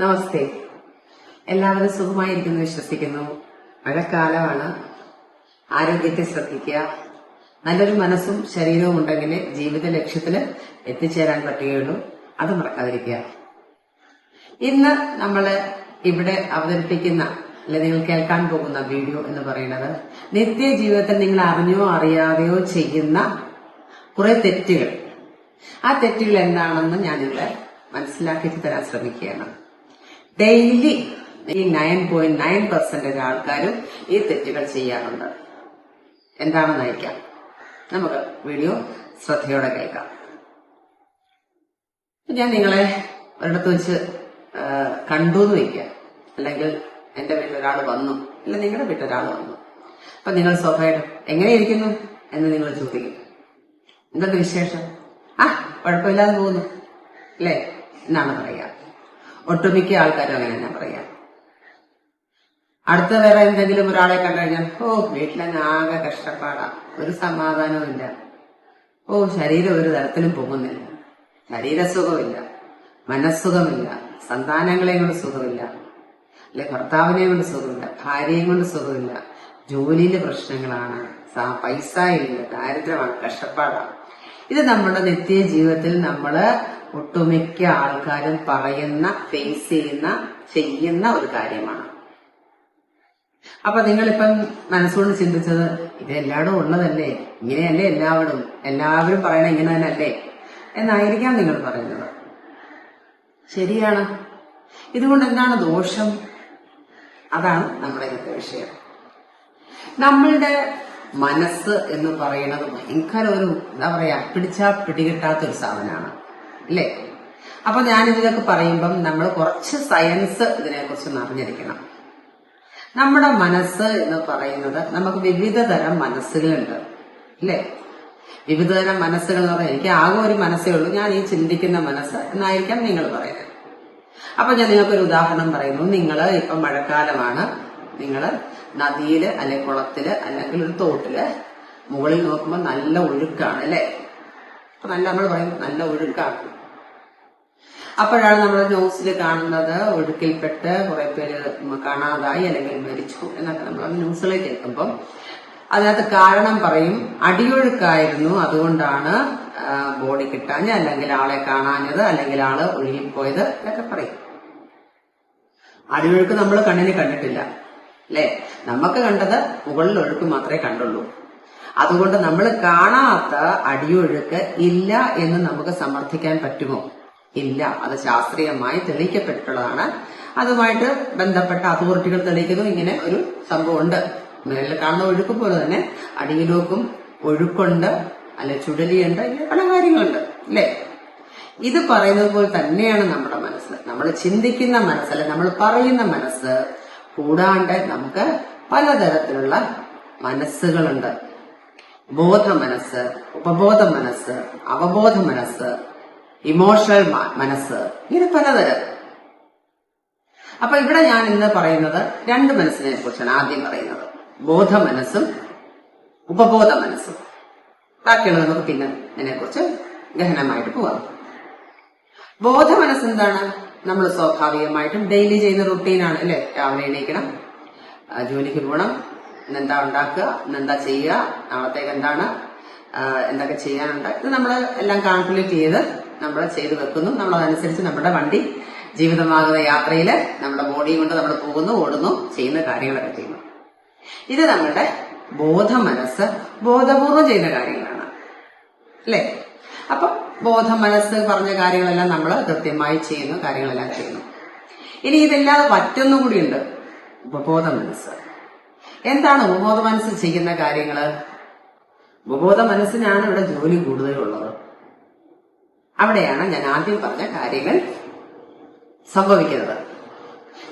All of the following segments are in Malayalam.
നമസ്തേ. എല്ലാവരും സുഖമായിരിക്കുന്നു വിശ്വസിക്കുന്നു. മഴക്കാലമാണ്. ആരോഗ്യത്തെ ശ്രദ്ധിക്കുക. നല്ലൊരു മനസ്സും ശരീരവും ഉണ്ടെങ്കിൽ ജീവിത ലക്ഷ്യത്തിൽ എത്തിച്ചേരാൻ പറ്റുകയുള്ളൂ. അത് മറക്കാതിരിക്കുക. ഇന്ന് നമ്മൾ ഇവിടെ അവതരിപ്പിക്കുന്ന അല്ലെ നിങ്ങൾ കേൾക്കാൻ പോകുന്ന വീഡിയോ എന്ന് പറയുന്നത് നിത്യ ജീവിതത്തിൽ നിങ്ങൾ അറിഞ്ഞോ അറിയാതെയോ ചെയ്യുന്ന കുറെ തെറ്റുകൾ. ആ തെറ്റുകൾ എന്താണെന്ന് ഞാനിവിടെ മനസ്സിലാക്കി തരാൻ ശ്രമിക്കുകയാണ്. ഡെയിലി ഈ നയൻ പോയിന്റ് നയൻ പെർസെന്റേജ് ആൾക്കാരും ഈ തെറ്റുകൾ ചെയ്യാറുണ്ട്. എന്താണെന്ന് അയക്കാം നമുക്ക് വീഡിയോ ശ്രദ്ധയോടെ കേൾക്കാം. ഞാൻ നിങ്ങളെ ഒരിടത്ത് വെച്ച് കണ്ടു എന്ന് വയ്ക്കുക അല്ലെങ്കിൽ എന്റെ വീട്ടിൽ ഒരാൾ വന്നു അല്ല നിങ്ങളുടെ വീട്ടിൽ ഒരാൾ വന്നു. അപ്പൊ നിങ്ങൾ സ്വാഭാവികം എങ്ങനെയിരിക്കുന്നു എന്ന് നിങ്ങൾ ചോദിക്കും. എന്തൊക്കെ വിശേഷം? ആ കുഴപ്പമില്ലാതെ പോകുന്നു. അല്ലേ? എന്നാണ് പറയാ ഒട്ടുമിക്ക ആൾക്കാരും അങ്ങനെ തന്നെ പറയാം. അടുത്ത വേറെ എന്തെങ്കിലും ഒരാളെ കണ്ടു കഴിഞ്ഞാൽ ഓ വീട്ടിലങ്ങ് ആകെ കഷ്ടപ്പാടാ. ഒരു സമാധാനവും ഇല്ല. ഓ ശരീരം ഒരു തരത്തിലും പോകുന്നില്ല ശരീരസുഖമില്ല. മനസ്സുഖമില്ല. സന്താനങ്ങളെയും കൊണ്ട് സുഖമില്ല. അല്ലെ ഭർത്താവിനെയും കൊണ്ട് സുഖമില്ല. ഭാര്യയും കൊണ്ട് സുഖമില്ല. ജോലിയിലെ പ്രശ്നങ്ങളാണ്. പൈസ ഇല്ല. ദാരിദ്ര്യമാണ്. കഷ്ടപ്പാടാണ് ഇത് നമ്മുടെ നിത്യ ജീവിതത്തിൽ നമ്മൾ ഒട്ടുമിക്ക ആൾക്കാരും പറയുന്ന ഫേസ് ചെയ്യുന്ന ചെയ്യുന്ന ഒരു കാര്യമാണ്. അപ്പൊ നിങ്ങളിപ്പം മനസ്സുകൊണ്ട് ചിന്തിച്ചത് ഇത് എല്ലായിടും ഉള്ളതല്ലേ? ഇങ്ങനെയല്ലേ എല്ലാവരും എല്ലാവരും പറയണ ഇങ്ങനെ തന്നെ അല്ലേ എന്നായിരിക്കാം നിങ്ങൾ പറയുന്നത്. ശരിയാണ്. ഇതുകൊണ്ട് എന്താണ് ദോഷം? അതാണ് നമ്മുടെ ഇന്നത്തെ വിഷയം. നമ്മളുടെ മനസ്സ് എന്ന് പറയുന്നത് ഭയങ്കര ഒരു എന്താ പറയാ പിടിച്ചാ പിടികിട്ടാത്ത ഒരു സാധനമാണ്. അല്ലേ? അപ്പൊ ഇതിനൊക്കെ പറയുമ്പം നമ്മൾ കുറച്ച് സയൻസ് ഇതിനെ ഇതിനെക്കുറിച്ച് അറിഞ്ഞിരിക്കണം. നമ്മുടെ മനസ്സ് എന്ന് പറയുന്നത് നമുക്ക് വിവിധ തരം മനസ്സുകളുണ്ട്. അല്ലേ? വിവിധ തരം മനസ്സുകൾ എന്ന് പറഞ്ഞാൽ എനിക്ക് ആകെ ഒരു മനസ്സേ ഉള്ളൂ. ഞാൻ ഈ ചിന്തിക്കുന്ന മനസ്സ് എന്നായിരിക്കാം നിങ്ങൾ പറയുന്നത്. അപ്പൊ ഞാൻ നിങ്ങൾക്കൊരു ഉദാഹരണം പറയുന്നു. നിങ്ങൾ ഇപ്പം മഴക്കാലമാണ്. നിങ്ങൾ നദിയിൽ അല്ലെങ്കിൽ കുളത്തിൽ അല്ലെങ്കിൽ ഒരു തോട്ടിൽ മുകളിൽ നോക്കുമ്പോൾ നല്ല ഒഴുക്കാണ് അല്ലേ? അപ്പൊ നല്ല നമ്മൾ പറയും നല്ല ഒഴുക്കാണ്. അപ്പോഴാണ് നമ്മൾ ന്യൂസിൽ കാണുന്നത്. ഒഴുക്കിൽപ്പെട്ട് കുറെ പേര് കാണാതായി അല്ലെങ്കിൽ മരിച്ചു എന്നൊക്കെ നമ്മൾ ന്യൂസുകളിൽ കേൾക്കുമ്പം അതിനകത്ത് കാരണം പറയും. അടിയൊഴുക്കായിരുന്നു. അതുകൊണ്ടാണ് ബോഡി കിട്ടാഞ്ഞ് അല്ലെങ്കിൽ ആളെ കാണാഞ്ഞത് അല്ലെങ്കിൽ ആൾ ഒഴുകിപ്പോയത് എന്നൊക്കെ പറയും. അടിയൊഴുക്ക് നമ്മൾ കണ്ണിന് കണ്ടിട്ടില്ല അല്ലെ? നമുക്ക് കണ്ടത് മുകളിൽ ഒഴുക്ക് മാത്രമേ കണ്ടുള്ളൂ. അതുകൊണ്ട് നമ്മൾ കാണാത്ത അടിയൊഴുക്ക് ഇല്ല എന്ന് നമുക്ക് സമർത്ഥിക്കാൻ പറ്റുമോ? ഇല്ല. അത് ശാസ്ത്രീയമായി തെളിയിക്കപ്പെട്ടിട്ടുള്ളതാണ്. അതുമായിട്ട് ബന്ധപ്പെട്ട അതോറിറ്റികൾ തെളിയിക്കുന്നു. ഇങ്ങനെ ഒരു സംഭവം ഉണ്ട് മേളിൽ കാണുന്ന ഒഴുക്ക് പോലെ തന്നെ അടിയിലോക്കും ഒഴുക്കുണ്ട് അല്ലെ ചുഴലിയുണ്ട് പല കാര്യങ്ങളുണ്ട് അല്ലേ? ഇത് പറയുന്നത് പോലെ തന്നെയാണ് നമ്മുടെ മനസ്സ്. നമ്മൾ ചിന്തിക്കുന്ന മനസ്സ് നമ്മൾ പറയുന്ന മനസ്സ്. കൂടാണ്ട് നമുക്ക് പലതരത്തിലുള്ള മനസ്സുകളുണ്ട്. ബോധ മനസ്സ് ഉപബോധ മനസ്സ് അവബോധ മനസ്സ് ഇമോഷണൽ മനസ്സ്. ഇങ്ങനെ പലതരം. അപ്പൊ ഇവിടെ ഞാൻ ഇന്ന് പറയുന്നത് രണ്ട് മനസ്സിനെ കുറിച്ചാണ് ആദ്യം പറയുന്നത്. ബോധ മനസ്സും ഉപബോധ മനസ്സും ബാക്കിയുള്ളത് നമുക്ക് പിന്നെ ഇതിനെ കുറിച്ച് ഗഹനമായിട്ട് പോവാം. ബോധ മനസ്സ് എന്താണ്? നമ്മൾ സ്വാഭാവികമായിട്ടും ഡെയിലി ചെയ്യുന്ന റുട്ടീനാണ് അല്ലെ? രാവിലെ എണീക്കണം ജോലിക്ക് പോകണം ഇന്നെന്താ ഉണ്ടാക്കുക ഇന്നെന്താ ചെയ്യുക നാളത്തേക്ക് എന്താണ് എന്തൊക്കെ ചെയ്യാനുണ്ട് ഇത് നമ്മൾ എല്ലാം കാൽക്കുലേറ്റ് ചെയ്ത് നമ്മൾ ചെയ്തു വെക്കുന്നു. നമ്മൾ അതനുസരിച്ച് നമ്മുടെ വണ്ടി ജീവിതമാകുന്ന യാത്രയിൽ നമ്മുടെ ബോഡിയും കൊണ്ട് നമ്മൾ പോകുന്നു ഓടുന്നു ചെയ്യുന്ന കാര്യങ്ങളൊക്കെ ചെയ്യുന്നു. ഇത് നമ്മുടെ ബോധ മനസ്സ് ബോധപൂർവം ചെയ്യുന്ന കാര്യങ്ങളാണ്. അല്ലേ? അപ്പം ബോധ മനസ്സ് പറഞ്ഞ കാര്യങ്ങളെല്ലാം നമ്മൾ കൃത്യമായി ചെയ്യുന്നു കാര്യങ്ങളെല്ലാം ചെയ്യുന്നു. ഇനി ഇതല്ലാതെ മറ്റൊന്നും കൂടിയുണ്ട് ഉപബോധ മനസ്സ് എന്താണ് ഉപബോധ മനസ്സ് ചെയ്യുന്ന കാര്യങ്ങൾ? ഉപബോധ മനസ്സിനാണ് ഇവിടെ ജോലി കൂടുതലുള്ളത്. അവിടെയാണ് ഞാൻ ആദ്യം പറഞ്ഞ കാര്യങ്ങൾ സംഭവിക്കുന്നത്.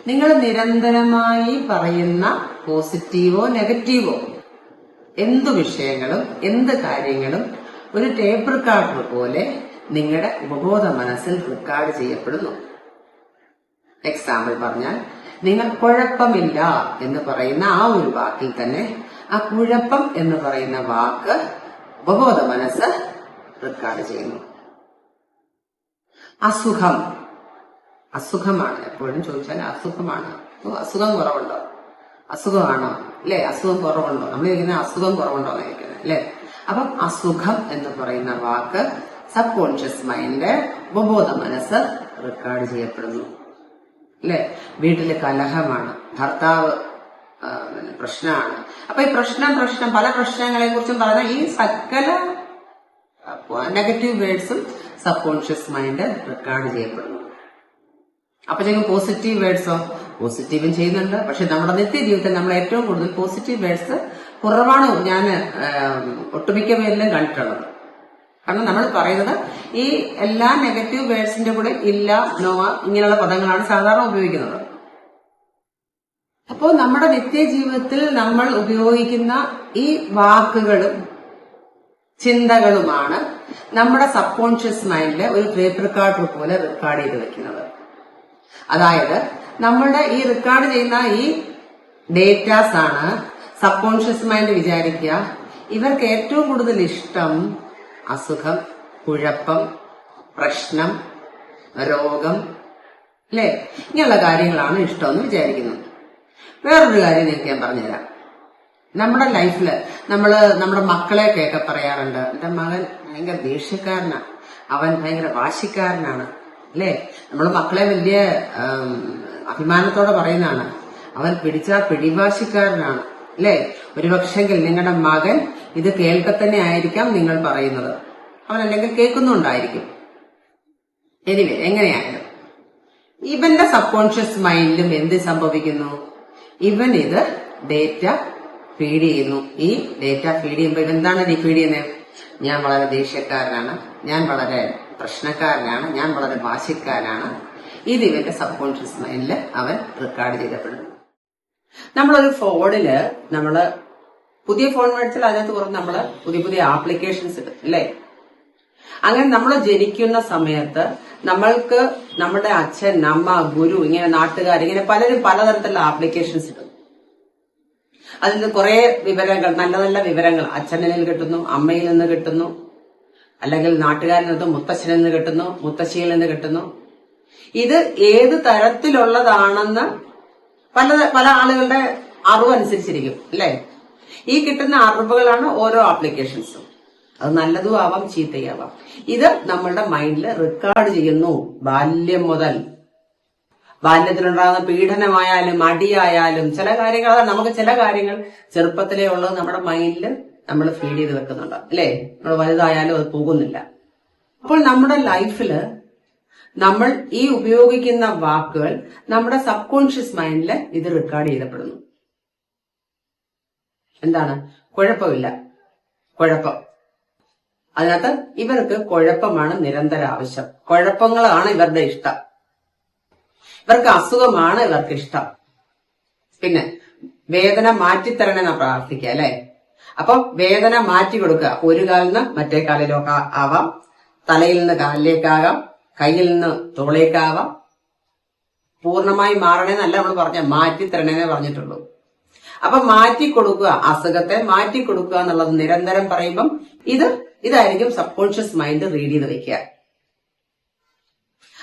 നിങ്ങൾ നിരന്തരമായി പറയുന്ന പോസിറ്റീവോ നെഗറ്റീവോ എന്ത് വിഷയങ്ങളും എന്ത് കാര്യങ്ങളും ഒരു ടേപ്പ് റെക്കോർഡർ പോലെ നിങ്ങളുടെ ഉപബോധ മനസ്സിൽ റെക്കോർഡ് ചെയ്യപ്പെടുന്നു. എക്സാമ്പിൾ പറഞ്ഞാൽ നിങ്ങൾ കുഴപ്പമില്ല എന്ന് പറയുന്ന ആ ഒരു വാക്കിൽ തന്നെ ആ കുഴപ്പം എന്ന് പറയുന്ന വാക്ക് ഉപബോധ മനസ്സ് റെക്കോർഡ് ചെയ്യുന്നു. അസുഖം. അസുഖമാണ്. എപ്പോഴും ചോദിച്ചാൽ അസുഖമാണ്. അസുഖം കുറവുണ്ടോ? അസുഖമാണോ? അല്ലെ? അസുഖം കുറവുണ്ടോ? നമ്മൾ ചോദിക്കുന്ന അസുഖം കുറവുണ്ടോ എന്ന് ചോദിക്കുന്നത് അല്ലെ? അപ്പം അസുഖം എന്ന് പറയുന്ന വാക്ക് സബ് കോൺഷ്യസ് മൈൻഡ് ഉപബോധ മനസ്സ് റെക്കോർഡ് ചെയ്യപ്പെടുന്നു. അല്ലെ? വീട്ടിൽ കലഹമാണ്. ഭർത്താവ് പ്രശ്നമാണ്. അപ്പൊ ഈ പ്രശ്നം പ്രശ്നം പല പ്രശ്നങ്ങളെ കുറിച്ചും പറഞ്ഞ ഈ സകല നെഗറ്റീവ് വേർഡ്സും സബ് കോൺഷ്യസ് മൈൻഡ് റെക്കോർഡ് ചെയ്യപ്പെടുന്നു. അപ്പൊ ഞങ്ങൾ പോസിറ്റീവ് വേർഡ്സോ പോസിറ്റീവും ചെയ്യുന്നുണ്ട്. പക്ഷെ നമ്മുടെ നിത്യജീവിതത്തിൽ നമ്മൾ ഏറ്റവും കൂടുതൽ പോസിറ്റീവ് വേർഡ്സ് കുറവാണ് ഞാൻ ഒട്ടുമിക്ക പേരിലും കണ്ടിട്ടുള്ളത്. കാരണം നമ്മൾ പറയുന്നത് ഈ എല്ലാ നെഗറ്റീവ് വേർഡ്സിന്റെ കൂടെ ഇല്ല നോവ ഇങ്ങനെയുള്ള പദങ്ങളാണ് സാധാരണ ഉപയോഗിക്കുന്നത്. അപ്പോൾ നമ്മുടെ നിത്യജീവിതത്തിൽ നമ്മൾ ഉപയോഗിക്കുന്ന ഈ വാക്കുകളും ചിന്തകളുമാണ് നമ്മുടെ സബ് കോൺഷ്യസ് മൈൻഡിൽ ഒരു പേപ്പർ റെക്കോർഡർ പോലെ റെക്കോർഡ് ചെയ്ത് വെക്കുന്നത്. അതായത് നമ്മുടെ ഈ റെക്കോർഡ് ചെയ്യുന്ന ഈ ഡേറ്റാസ് ആണ് സബ് കോൺഷ്യസ് മൈൻഡ് വിചാരിക്കുക. ഇവർക്ക് ഏറ്റവും കൂടുതൽ ഇഷ്ടം അസുഖം കുഴപ്പം പ്രശ്നം രോഗം അല്ലേ ഇങ്ങനെയുള്ള കാര്യങ്ങളാണ് ഇഷ്ടമെന്ന് വിചാരിക്കുന്നത് വേറൊരു കാര്യം നിങ്ങൾക്ക് ഞാൻ പറഞ്ഞുതരാം. നമ്മുടെ ലൈഫിൽ നമ്മൾ നമ്മുടെ മക്കളെ കേക്ക പറയാറുണ്ട്. എന്റെ മകൻ ഭയങ്കര ദേഷ്യക്കാരനാണ് അവൻ ഭയങ്കര വാശിക്കാരനാണ്. അല്ലേ? നമ്മൾ മക്കളെ വലിയ അഭിമാനത്തോടെ പറയുന്നതാണ്. അവൻ പിടിച്ച പിടിവാശിക്കാരനാണ്. അല്ലേ? ഒരുപക്ഷെങ്കിൽ നിങ്ങളുടെ മകൻ ഇത് കേൾക്കെ തന്നെ ആയിരിക്കാം നിങ്ങൾ പറയുന്നത്. അവൻ അല്ലെങ്കിൽ കേൾക്കുന്നുണ്ടായിരിക്കും. എനിവേ എങ്ങനെയായാലും. ഇവന്റെ സബ് കോൺഷ്യസ് മൈൻഡിലും എന്ത് സംഭവിക്കുന്നു? ഇവൻ ഇത് ഡേറ്റ ഫീഡ് ചെയ്യുന്നു. ഈ ഡേറ്റ ഫീഡ് ചെയ്യുമ്പോൾ ഇവന്താണ് ഫീഡ് ചെയ്യുന്നത് ഞാൻ വളരെ ദേഷ്യക്കാരനാണ്. ഞാൻ വളരെ പ്രശ്നക്കാരനാണ്. ഞാൻ വളരെ വാശിക്കാരനാണ്. ഇത് ഇവന്റെ സബ് കോൺഷ്യസ് മൈൻഡിൽ അവൻ റെക്കോർഡ് ചെയ്തപ്പെടുന്നു. നമ്മളൊരു ഫോണിൽ നമ്മൾ പുതിയ ഫോൺ മേടിച്ചാൽ അതിനകത്ത് കുറച്ച് നമ്മൾ പുതിയ പുതിയ ആപ്ലിക്കേഷൻസ് ഇടും അല്ലേ? അങ്ങനെ നമ്മൾ ജനിക്കുന്ന സമയത്ത് നമ്മൾക്ക് നമ്മുടെ അച്ഛൻ അമ്മ ഗുരു ഇങ്ങനെ നാട്ടുകാർ ഇങ്ങനെ പലരും പലതരത്തിലുള്ള ആപ്ലിക്കേഷൻസ് ഇടും. അതിൽ കുറെ വിവരങ്ങൾ നല്ല നല്ല വിവരങ്ങൾ. അച്ഛനിൽ നിന്ന് കിട്ടുന്നു അമ്മയിൽ നിന്ന് കിട്ടുന്നു അല്ലെങ്കിൽ നാട്ടുകാരിൽ നിന്ന് മുത്തശ്ശനിൽ നിന്ന് കിട്ടുന്നു മുത്തശ്ശിയിൽ നിന്ന് കിട്ടുന്നു. ഇത് ഏത് തരത്തിലുള്ളതാണെന്ന് പല പല ആളുകളുടെ അറിവ് അനുസരിച്ചിരിക്കും അല്ലേ? ഈ കിട്ടുന്ന അറിവുകളാണ് ഓരോ ആപ്ലിക്കേഷൻസും അത് നല്ലതും ആവാം ചീത്തയാവാം ഇത് നമ്മളുടെ മൈൻഡിൽ റെക്കോർഡ് ചെയ്യുന്നു ബാല്യം മുതൽ. ബാല്യത്തിലുണ്ടാകുന്ന പീഡനമായാലും അടിയായാലും ചില കാര്യങ്ങൾ നമുക്ക് ചില കാര്യങ്ങൾ ചെറുപ്പത്തിലേ ഉള്ളത് നമ്മുടെ മൈൻഡിൽ നമ്മൾ ഫീഡ് ചെയ്ത് വെക്കുന്നുണ്ട്. അല്ലേ? നമ്മൾ വലുതായാലും അത് പോകുന്നില്ല. അപ്പോൾ നമ്മുടെ ലൈഫിൽ നമ്മൾ ഈ ഉപയോഗിക്കുന്ന വാക്കുകൾ നമ്മുടെ സബ് കോൺഷ്യസ് മൈൻഡിൽ ഇത് റെക്കോർഡ് ചെയ്യപ്പെടുന്നു. എന്താണ്? കുഴപ്പമില്ല. കുഴപ്പം. അതിനകത്ത് ഇവർക്ക് കുഴപ്പമാണ് നിരന്തര ആവശ്യം. കുഴപ്പങ്ങളാണ് ഇവരുടെ ഇഷ്ടം. ഇവർക്ക് അസുഖമാണ് ഇവർക്ക് ഇഷ്ടം. പിന്നെ വേദന മാറ്റിത്തരണമെന്ന പ്രാർത്ഥിക്കുക അല്ലെ? അപ്പൊ വേദന മാറ്റി കൊടുക്കുക. ഒരു കാലിൽ നിന്ന് മറ്റേ കാലിലൊക്കെ ആവാം. തലയിൽ നിന്ന് കാലിലേക്കാകാം. കയ്യിൽ നിന്ന് തോളേക്കാവാം പൂർണമായി മാറണേന്നല്ല നമ്മൾ പറഞ്ഞ മാറ്റി തരണേന്നേ പറഞ്ഞിട്ടുള്ളൂ. അപ്പൊ മാറ്റി കൊടുക്കുക അസുഖത്തെ മാറ്റി കൊടുക്കുക എന്നുള്ളത് നിരന്തരം പറയുമ്പം ഇത് ഇതായിരിക്കും സബ് കോൺഷ്യസ് മൈൻഡ് റീഡ് ചെയ്ത് വെക്കുക.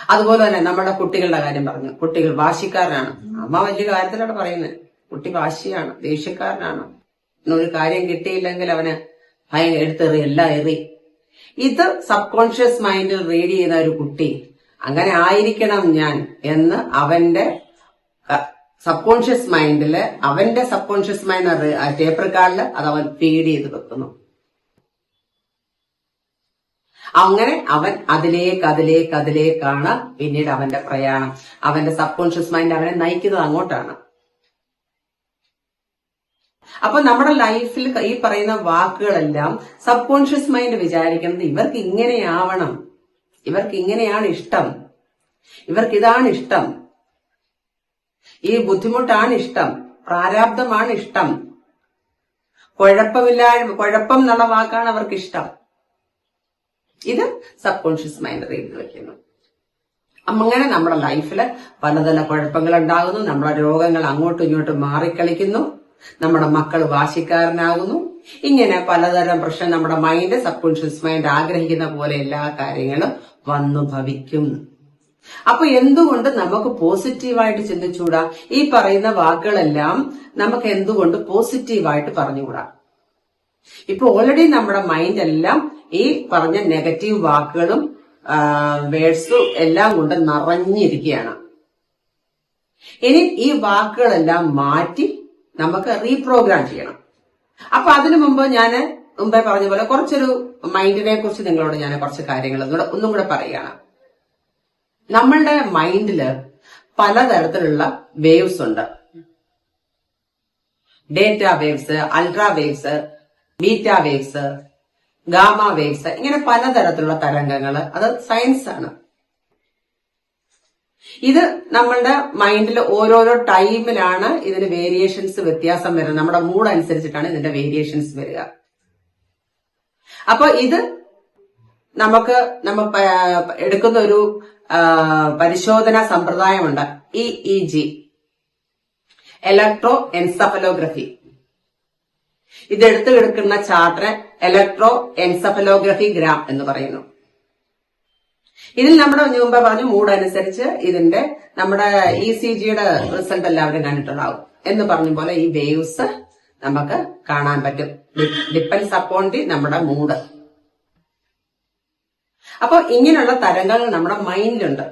അതുപോലെ തന്നെ നമ്മുടെ കുട്ടികളുടെ കാര്യം പറഞ്ഞു. കുട്ടികൾ വാശിക്കാരനാണ്. അമ്മ വലിയ കാര്യത്തിലാണ് പറയുന്നത്. കുട്ടി വാശിയാണ് ദേഷ്യക്കാരനാണ്. ഒരു കാര്യം കിട്ടിയില്ലെങ്കിൽ അവന് ഭയങ്കര എടുത്തെറി എല്ലാം എറി. ഇത് സബ് കോൺഷ്യസ് മൈൻഡിൽ റീഡ് ചെയ്യുന്ന ഒരു കുട്ടി അങ്ങനെ ആയിരിക്കണം ഞാൻ എന്ന് അവന്റെ സബ് കോൺഷ്യസ് മൈൻഡിൽ അവന്റെ സബ് കോൺഷ്യസ് മൈൻഡ് ടേപ്പർ കാർഡിൽ അത് അവൻ ഫീഡ് ചെയ്ത് വെക്കുന്നു. അങ്ങനെ അവൻ അതിലേക്ക് അതിലേക്ക് അതിലേക്കാണ് പിന്നീട് അവന്റെ പ്രയാണം. അവന്റെ സബ് കോൺഷ്യസ് മൈൻഡ് അവനെ നയിക്കുന്നത് അങ്ങോട്ടാണ്. അപ്പൊ നമ്മുടെ ലൈഫിൽ ഈ പറയുന്ന വാക്കുകളെല്ലാം സബ് കോൺഷ്യസ് മൈൻഡ് വിചാരിക്കുന്നത് ഇവർക്ക് ഇങ്ങനെയാവണം. ഇവർക്ക് ഇങ്ങനെയാണ് ഇഷ്ടം. ഇവർക്ക് ഇതാണ് ഇഷ്ടം. ഈ ബുദ്ധിമുട്ടാണ് ഇഷ്ടം. പ്രാരാബ്ദമാണ് ഇഷ്ടം. കുഴപ്പമില്ലായ്മ കുഴപ്പം എന്നുള്ള വാക്കാണ് അവർക്ക് ഇഷ്ടം ഇത് സബ് കോൺഷ്യസ് മൈൻഡ് റീഡ് വയ്ക്കുന്നു അങ്ങനെ നമ്മുടെ ലൈഫിൽ പലതരം കുഴപ്പങ്ങൾ ഉണ്ടാകുന്നു നമ്മുടെ രോഗങ്ങൾ അങ്ങോട്ടും ഇങ്ങോട്ടും മാറിക്കളിക്കുന്നു. നമ്മുടെ മക്കൾ വാശിക്കാരനാകുന്നു. ഇങ്ങനെ പലതരം പ്രശ്നം നമ്മുടെ മൈൻഡ് സബ് കോൺഷ്യസ് മൈൻഡ് ആഗ്രഹിക്കുന്ന പോലെ എല്ലാ കാര്യങ്ങളും വന്നു ഭവിക്കും. അപ്പൊ എന്തുകൊണ്ട് നമുക്ക് പോസിറ്റീവായിട്ട് ചിന്തിച്ചുകൂടാ? ഈ പറയുന്ന വാക്കുകളെല്ലാം നമുക്ക് എന്തുകൊണ്ട് പോസിറ്റീവായിട്ട് പറഞ്ഞുകൂടാ? ഇപ്പൊ ഓൾറെഡി നമ്മുടെ മൈൻഡ് എല്ലാം ഈ പറഞ്ഞ നെഗറ്റീവ് വാക്കുകളും വേഴ്സും എല്ലാം കൊണ്ട് നിറഞ്ഞിരിക്കുകയാണ്. ഇനി ഈ വാക്കുകളെല്ലാം മാറ്റി നമുക്ക് റീപ്രോഗ്രാം ചെയ്യണം. അപ്പൊ അതിനു മുമ്പ് ഞാൻ മുമ്പേ പറഞ്ഞ പോലെ കുറച്ചൊരു മൈൻഡിനെ കുറിച്ച് നിങ്ങളോട് ഞാൻ കുറച്ച് കാര്യങ്ങൾ ഒന്നും കൂടെ പറയുകയാണ്. നമ്മളുടെ മൈൻഡിൽ പലതരത്തിലുള്ള വേവ്സ് ഉണ്ട്. Data waves ultra waves beta waves gamma waves ഇങ്ങനെ പലതരത്തിലുള്ള തരംഗങ്ങൾ അത് സയൻസ് ആണ്. ഇത് നമ്മളുടെ മൈൻഡിൽ ഓരോരോ ടൈമിലാണ് ഇതിന് വേരിയേഷൻസ് വ്യത്യാസം വരുന്നത്. നമ്മുടെ മൂഡ് അനുസരിച്ചിട്ടാണ് ഇതിന്റെ വേരിയേഷൻസ് വരിക. അപ്പൊ ഇത് നമുക്ക് നമ്മൾ എടുക്കുന്ന ഒരു പരിശോധന സമ്പ്രദായമുണ്ട്. E E G electroencephalography ഇത് എടുത്തു കിടക്കുന്ന ചാർട്ടർ ഇലക്ട്രോ എൻസഫലോഗ്രഫി ഗ്രാം എന്ന് പറയുന്നു. ഇതിൽ നമ്മുടെ മുമ്പ് പറഞ്ഞു മൂഡ് അനുസരിച്ച് ഇതിന്റെ നമ്മുടെ ഇ സി ജിയുടെ റിസൾട്ട് എല്ലാവരും കണ്ടിട്ടുണ്ടാവും എന്ന് പറഞ്ഞ പോലെ ഈ വേവ്സ് നമുക്ക് കാണാൻ പറ്റും. ഡിപ്പെൻസ് അപ്പോൺ ദി നമ്മുടെ മൂഡ് അപ്പൊ ഇങ്ങനെയുള്ള തരംഗങ്ങൾ നമ്മുടെ മൈൻഡിലുണ്ട്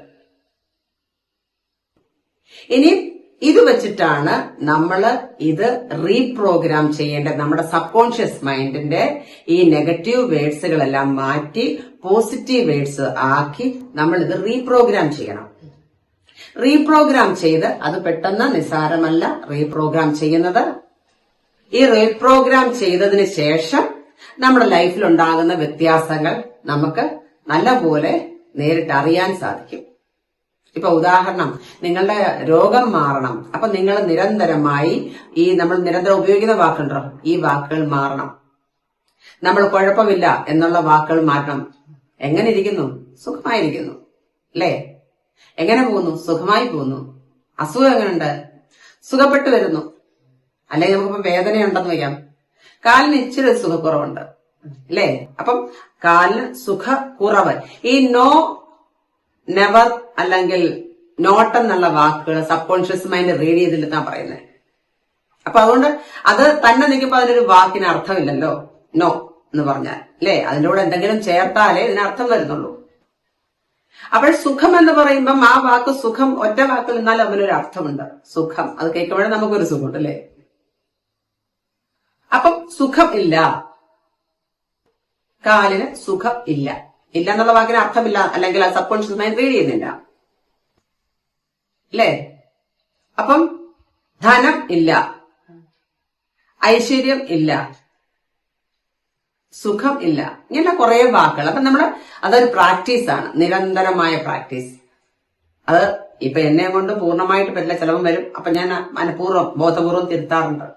ഇനി ഇത് വെച്ചിട്ടാണ് നമ്മൾ ഇത് റീപ്രോഗ്രാം ചെയ്യേണ്ടത്. നമ്മുടെ സബ് കോൺഷ്യസ് മൈൻഡിന്റെ ഈ നെഗറ്റീവ് വേർഡ്സുകളെല്ലാം മാറ്റി പോസിറ്റീവ് വേർഡ്സ് ആക്കി നമ്മൾ ഇത് റീപ്രോഗ്രാം ചെയ്യണം. റീപ്രോഗ്രാം ചെയ്ത് അത് പെട്ടെന്ന് നിസ്സാരമല്ല റീപ്രോഗ്രാം ചെയ്യുന്നത്. ഈ റീപ്രോഗ്രാം ചെയ്തതിന് ശേഷം നമ്മുടെ ലൈഫിൽ ഉണ്ടാകുന്ന വ്യത്യാസങ്ങൾ നമുക്ക് നല്ലപോലെ നേരിട്ട് അറിയാൻ സാധിക്കും. ഇപ്പൊ ഉദാഹരണം നിങ്ങളുടെ രോഗം മാറണം. അപ്പൊ നിങ്ങൾ നിരന്തരമായി ഈ നമ്മൾ നിരന്തരം ഉപയോഗിക്കുന്ന വാക്കുണ്ടോ ഈ വാക്കുകൾ മാറണം. നമ്മൾ കുഴപ്പമില്ല എന്നുള്ള വാക്കുകൾ മാറ്റണം. എങ്ങനെ ഇരിക്കുന്നു? സുഖമായിരിക്കുന്നു. അല്ലേ? എങ്ങനെ പോകുന്നു? സുഖമായി പോകുന്നു. അസുഖം എങ്ങനെയുണ്ട് സുഖപ്പെട്ടു വരുന്നു. അല്ലെങ്കിൽ നമുക്കിപ്പം വേദനയുണ്ടെന്ന് വയ്ക്കാം. കാലിന് ഇച്ചിരി സുഖക്കുറവുണ്ട്. അല്ലേ? അപ്പം കാലിന് സുഖക്കുറവ്. ഈ നോ നെവർ അല്ലെങ്കിൽ നോട്ട് എന്നുള്ള വാക്കുകൾ സബ് കോൺഷ്യസ് മൈൻഡ് റീഡ് ചെയ്തില്ലെന്നാ പറയുന്നത് അപ്പൊ അതുകൊണ്ട് അത് തന്നെ നിൽക്കുമ്പോൾ അതിനൊരു വാക്കിന് അർത്ഥമില്ലല്ലോ. നോ എന്ന് പറഞ്ഞാൽ. അല്ലേ അതിന്റെ കൂടെ എന്തെങ്കിലും ചേർത്താലേ ഇതിന് അർത്ഥം വരുന്നുള്ളൂ. അപ്പോൾ സുഖം എന്ന് പറയുമ്പം ആ വാക്ക് സുഖം ഒറ്റ വാക്കിൽ നിന്നാൽ അവനൊരു അർത്ഥമുണ്ട്. സുഖം. അത് കേൾക്കുമ്പോഴേ നമുക്കൊരു സുഖമുണ്ട് അല്ലേ അപ്പം സുഖം ഇല്ല. കാലിന് സുഖം ഇല്ല. ഇല്ല എന്നുള്ള വാക്കിന് അർത്ഥമില്ല അല്ലെങ്കിൽ ആ സബ് കോൺഷ്യസ് മൈൻഡ് റീഡ് ചെയ്യുന്നില്ല. അല്ലേ അപ്പം ധനം ഇല്ല. ഐശ്വര്യം ഇല്ല. സുഖം ഇല്ല. ഇങ്ങനെ കുറെ വാക്കുകൾ. അപ്പൊ നമ്മൾ അതൊരു പ്രാക്ടീസാണ് നിരന്തരമായ പ്രാക്ടീസ് അത് ഇപ്പൊ എന്നെ കൊണ്ട് പൂർണമായിട്ട് പറ്റില്ല. ചിലവും വരും. അപ്പൊ ഞാൻ മനഃപൂർവം ബോധപൂർവം തിരുത്താറുണ്ട്.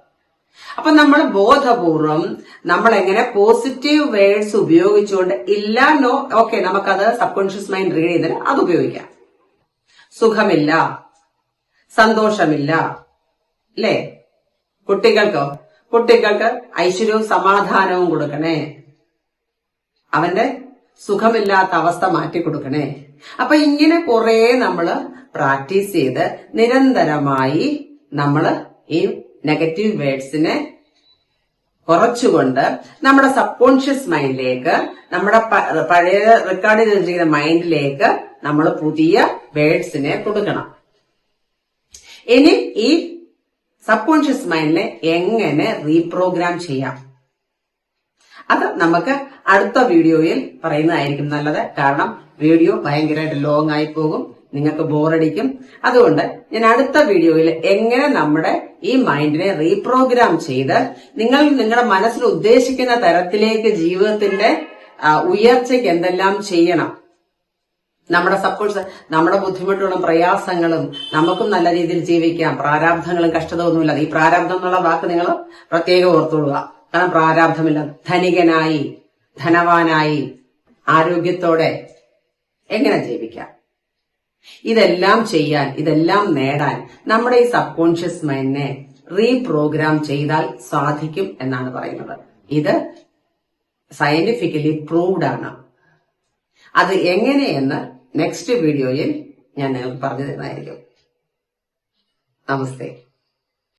അപ്പൊ നമ്മൾ ബോധപൂർവം നമ്മൾ എങ്ങനെ പോസിറ്റീവ് വേർഡ്സ് ഉപയോഗിച്ചുകൊണ്ട് ഇല്ല നോ ഓക്കെ നമുക്കത് സബ് കോൺഷ്യസ് മൈൻഡ് റീഡ് ചെയ്തിട്ട് അത് ഉപയോഗിക്കാം. സുഖമില്ല സന്തോഷമില്ല അല്ലേ കുട്ടികൾക്കോ? കുട്ടികൾക്ക് ഐശ്വര്യവും സമാധാനവും കൊടുക്കണേ. അവന്റെ സുഖമില്ലാത്ത അവസ്ഥ മാറ്റി കൊടുക്കണേ. അപ്പൊ ഇങ്ങനെ കുറെ നമ്മൾ പ്രാക്ടീസ് ചെയ്ത് നിരന്തരമായി നമ്മൾ ഈ നെഗറ്റീവ് വേർഡ്സിനെ കുറച്ചുകൊണ്ട് നമ്മുടെ സബ് കോൺഷ്യസ് മൈൻഡിലേക്ക് നമ്മുടെ പഴയ റെക്കോർഡ് ചെയ്ത് വെച്ചിരിക്കുന്ന മൈൻഡിലേക്ക് നമ്മൾ പുതിയ വേർഡ്സിനെ കൊടുക്കണം. ഇനി ഈ സബ് കോൺഷ്യസ് മൈൻഡിനെ എങ്ങനെ റീപ്രോഗ്രാം ചെയ്യാം? അത് നമുക്ക് അടുത്ത വീഡിയോയിൽ പറയുന്നതായിരിക്കും നല്ലത്. കാരണം വീഡിയോ ഭയങ്കരമായിട്ട് ലോങ് ആയി പോകും. നിങ്ങൾക്ക് ബോറടിക്കും. അതുകൊണ്ട് ഞാൻ അടുത്ത വീഡിയോയിൽ എങ്ങനെ നമ്മുടെ ഈ മൈൻഡിനെ റീപ്രോഗ്രാം ചെയ്ത് നിങ്ങൾ നിങ്ങളുടെ മനസ്സിൽ ഉദ്ദേശിക്കുന്ന തരത്തിലേക്ക് ജീവിതത്തിന്റെ ഉയർച്ചയ്ക്ക് എന്തെല്ലാം ചെയ്യണം. നമ്മുടെ സപ്പോസ് നമ്മുടെ ബുദ്ധിമുട്ടുകളും പ്രയാസങ്ങളും നമുക്കും നല്ല രീതിയിൽ ജീവിക്കാം. പ്രാരാബ്ധങ്ങളും കഷ്ടത ഒന്നുമില്ലാതെ ഈ പ്രാരാബ്ധം എന്നുള്ള വാക്ക് നിങ്ങൾ പ്രത്യേകം ഓർത്തുകൊള്ളുക. കാരണം പ്രാരാബ്ധമില്ല ധനികനായി ധനവാനായി ആരോഗ്യത്തോടെ എങ്ങനെ ജീവിക്കാം? ഇതെല്ലാം ചെയ്യാൻ ഇതെല്ലാം നേടാൻ നമ്മുടെ ഈ സബ് കോൺഷ്യസ് മൈൻഡിനെ റീപ്രോഗ്രാം ചെയ്താൽ സാധിക്കും എന്നാണ് പറയുന്നത്. ഇത് സയന്റിഫിക്കലി പ്രൂവ്ഡ് ആണ്. അത് എങ്ങനെയെന്ന് നെക്സ്റ്റ് വീഡിയോയിൽ ഞാൻ നിങ്ങൾക്ക് പറഞ്ഞു തരുന്നതായിരിക്കും. നമസ്തേ.